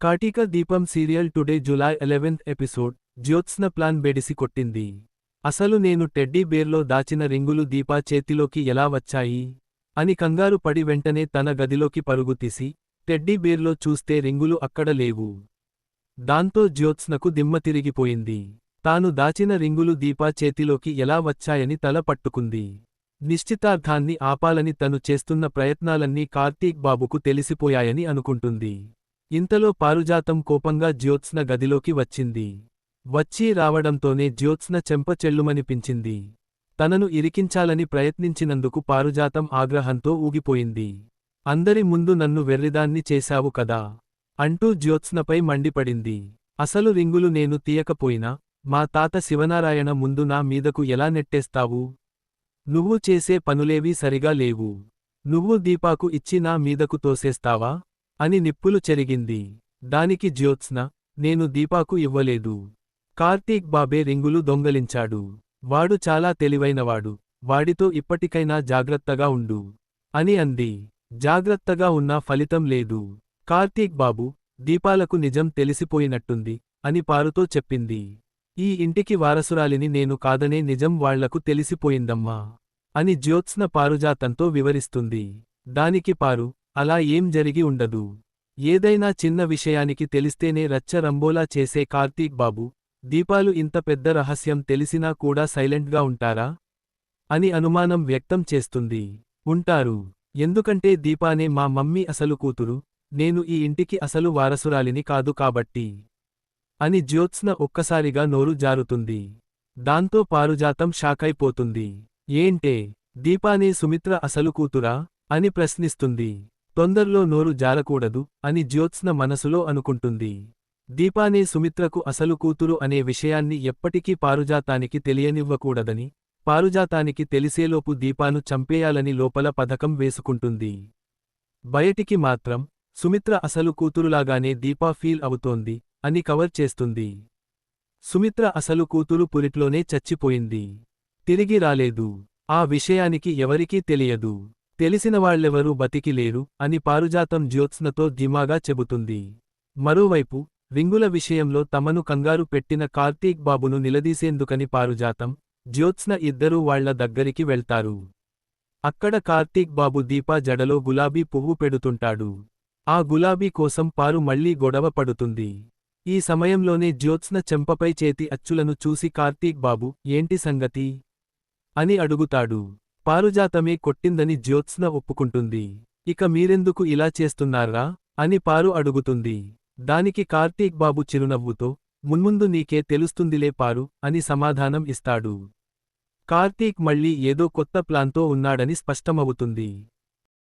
Karthika Deepam serial today July eleventh episode. Jyotsna plan బెడిసి కొట్టింది. అసలు నేను టెడ్డీ బేర్లో దాచిన రింగులు దీపా చేతిలోకి ఎలా వచ్చాయి? అని కంగారు పడి వెంటనే తన గదిలోకి పరుగుతీసి టెడ్డీ బేర్లో చూస్తే రింగులు అక్కడ లేవు. దాంతో జ్యోత్స్నకు దిమ్మ తిరిగిపోయింది. తాను దాచిన రింగులు దీపా చేతిలోకి ఎలా వచ్చాయని తల పట్టుకుంది. నిశ్చితార్థాన్ని ఆపాలని తను చేస్తున్న ప్రయత్నాలన్నీ కార్తీక్ బాబుకు తెలిసిపోయాయని అనుకుంటుంది. ఇంతలో పారుజాతం కోపంగా జ్యోత్స్న గదిలోకి వచ్చింది. వచ్చి రావడంతోనే జ్యోత్స్న చెంప చెల్లుమనిపించింది. తనను ఇరికించాలని ప్రయత్నించినందుకు పారుజాతం ఆగ్రహంతో ఊగిపోయింది. అందరి ముందు నన్ను వెర్రిదాన్ని చేశావు కదా? అంటూ జ్యోత్స్నపై మండిపడింది. అసలు రింగులు నేను తీయకపోయినా మా తాత శివనారాయణ ముందు నా మీదకు ఎలా నెట్టేస్తావు? నువ్వు చేసే పనులేవీ సరిగా లేవు. నువ్వు దీపాకు ఇచ్చి నా మీదకు తోసేస్తావా? అని నిప్పులు చెరిగింది. దానికి జ్యోత్స్న నేను దీపాకు ఇవ్వలేదు. కార్తీక్ బాబే రింగులు దొంగలించాడు. వాడు చాలా తెలివైనవాడు. వాడితో ఇప్పటికైనా జాగ్రత్తగా ఉండు. అని అంది. జాగ్రత్తగా ఉన్నా ఫలితం లేదు. కార్తీక్ బాబు దీపాలకు నిజం తెలిసిపోయినట్టుంది అని పారుతో చెప్పింది. ఈ ఇంటికి వారసురాలిని నేను కాదనే నిజం వాళ్ళకు తెలిసిపోయిందమ్మా అని జ్యోత్స్న పారుజాతంతో వివరిస్తుంది. దానికి పారు అలా ఏం జరిగి ఉండదు. ఏదైనా చిన్న విషయానికి తెలిస్తేనే రచ్చ రంబోలా చేసే కార్తీక్ బాబు దీపాలు ఇంత పెద్ద రహస్యం తెలిసినా కూడా సైలెంట్గా ఉంటారా? అని అనుమానం వ్యక్తం చేస్తుంది. ఉంటారు. ఎందుకంటే దీపానే మా మమ్మీ అసలు కూతురు నేను ఈ ఇంటికి అసలు వారసురాలిని కాదు కాబట్టి. అని జ్యోత్స్న ఒక్కసారిగా నోరు జారుతుంది. దాంతో పారుజాతం షాకైపోతుంది. ఏంటే? దీపానే సుమిత్ర అసలు కూతురా? అని ప్రశ్నిస్తుంది. తొందర్లో నోరు జారకూడదు అని జ్యోత్స్న మనసులో అనుకుంటుంది. దీపానే సుమిత్రకు అసలు కూతురు అనే విషయాన్ని ఎప్పటికీ పారుజాతానికి తెలియనివ్వకూడదని పారుజాతానికి తెలిసేలోపు దీపాను చంపేయాలని లోపల పథకం వేసుకుంటుంది. బయటికి మాత్రం సుమిత్ర అసలు కూతురులాగానే దీపా ఫీల్ అవుతోంది అని కవర్ చేస్తుంది. సుమిత్ర అసలు కూతురు పురిట్లోనే చచ్చిపోయింది. తిరిగి రాలేదు. ఆ విషయానికి ఎవరికీ తెలియదు. తెలిసినవాళ్ళెవరూ బతికి లేరు అని పారుజాతం జ్యోత్స్నతో ధీమాగా చెబుతుంది. మరోవైపు రింగుల విషయంలో తమను కంగారు పెట్టిన కార్తీక్ బాబును నిలదీసేందుకని పారుజాతం జ్యోత్స్న ఇద్దరూ వాళ్ళ దగ్గరికి వెళ్తారు. అక్కడ కార్తీక్ బాబు దీపా జడలో గులాబీ పువ్వు పెడుతుంటాడు. ఆ గులాబీ కోసం పారు మళ్ళీ గొడవ పడుతుంది. ఈ సమయంలోనే జ్యోత్స్న చెంపపై చేతి అచ్చులను చూసి కార్తీక్ బాబు ఏంటి సంగతి? అని అడుగుతాడు. పారుజాతమే కొట్టిందని జ్యోత్స్న ఒప్పుకుంటుంది. ఇక మీరెందుకు ఇలా చేస్తున్నారా? అని పారు అడుగుతుంది. దానికి కార్తీక్ బాబు చిరునవ్వుతో మున్ముందు నీకే తెలుస్తుందిలే పారు అని సమాధానం ఇస్తాడు. కార్తీక్ మళ్ళీ ఏదో కొత్త ప్లాన్తో ఉన్నాడని స్పష్టమవుతుంది.